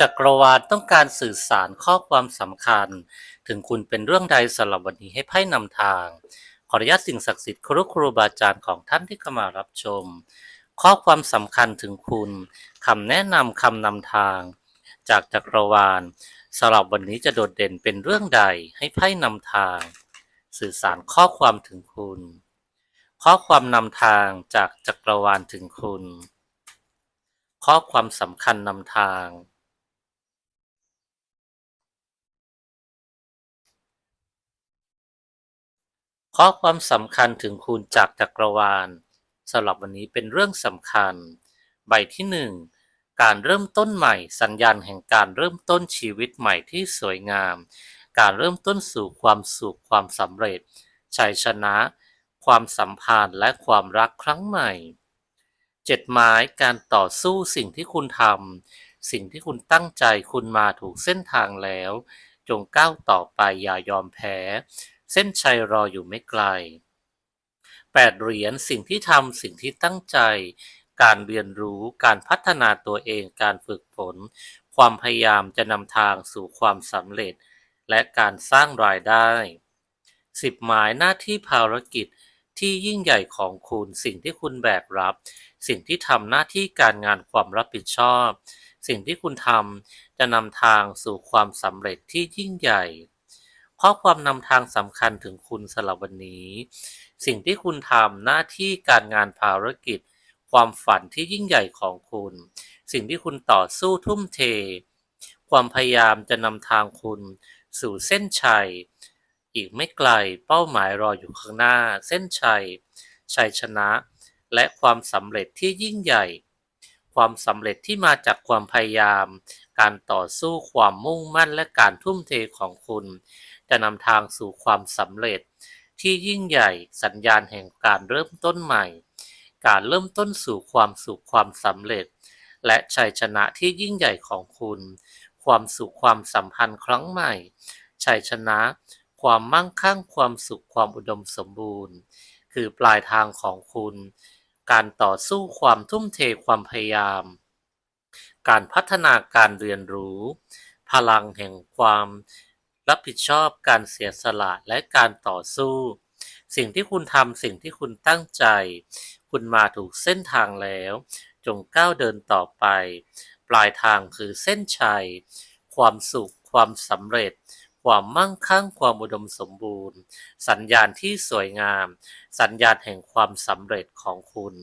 จักรวาลต้องการสื่อสารข้อความสำคัญ ถึงคุณเป็นเรื่องใดสำหรับวันนี้ให้ไพ่นำทาง ขออนุญาตสิ่งศักดิ์สิทธิ์ครูครูบาอาจารย์ของท่านที่เข้ามารับชม ข้อความสำคัญถึงคุณคำแนะนำคำนำทาง จากจักรวาลสำหรับวันนี้จะโดดเด่นเป็นเรื่องใดให้ไพ่นำทาง สื่อสารข้อความถึงคุณ ข้อความนำทางจากจักรวาลถึงคุณ ข้อความสำคัญนำทาง ข้อความสำคัญถึงคุณจากจักรวาลสำหรับวันนี้เป็นเรื่องสำคัญ ใบที่หนึ่งการเริ่มต้นใหม่ สัญญาณแห่งการเริ่มต้นชีวิตใหม่ที่สวยงาม การเริ่มต้นสู่ความสุขความสำเร็จ ชัยชนะ ความสัมพันธ์และความรักครั้งใหม่เจ็ดไม้การต่อสู้สิ่งที่คุณทำสิ่งที่คุณตั้งใจคุณมาถูกเส้นทางแล้ว จงก้าวต่อไปอย่ายอมแพ้ เส้นชัยรออยู่ไม่ไกลแปดเหรียญสิ่งที่ทำสิ่งที่ตั้งใจ การเรียนรู้การพัฒนาตัวเองการฝึกฝน ความพยายามจะนำทางสู่ความสำเร็จ และการสร้างรายได้สิบหมายหน้าที่ภารกิจที่ยิ่งใหญ่ของคุณ สิ่งที่คุณแบกรับ สิ่งที่ทำหน้าที่การงานความรับผิดชอบ สิ่งที่คุณทำจะนำทางสู่ความสำเร็จที่ยิ่งใหญ่ ข้อความนำทางสำคัญถึงคุณสำหรับวันนี้ สิ่งที่คุณทำหน้าที่การงานภารกิจ ความฝันที่ยิ่งใหญ่ของคุณ สิ่งที่คุณต่อสู้ทุ่มเท ความพยายามจะนำทางคุณ สู่เส้นชัย อีกไม่ไกลเป้าหมายรออยู่ข้างหน้า เส้นชัย ชัยชนะ และความสำเร็จที่ยิ่งใหญ่ ความสำเร็จที่มาจากความพยายาม การต่อสู้ความมุ่งมั่นและการทุ่มเทของคุณ จะนำทางสู่ความสำเร็จ ที่ยิ่งใหญ่สัญญาณแห่งการเริ่มต้นใหม่ การเริ่มต้นสู่ความสุขความสำเร็จ และชัยชนะที่ยิ่งใหญ่ของคุณ ความสุขความสัมพันธ์ครั้งใหม่ ชัยชนะ ความมั่งคั่งความสุขความอุดมสมบูรณ์ คือปลายทางของคุณ การต่อสู้ความทุ่มเทความพยายาม การพัฒนาการเรียนรู้ พลังแห่งความ รับผิดชอบการเสียสละและการต่อสู้ สิ่งที่คุณทำสิ่งที่คุณตั้งใจ คุณมาถูกเส้นทางแล้ว จงก้าวเดินต่อไป ปลายทางคือเส้นชัย ความสุข ความสำเร็จ ความมั่งคั่ง ความอุดมสมบูรณ์ สัญญาณที่สวยงาม สัญญาณแห่งความสำเร็จของคุณ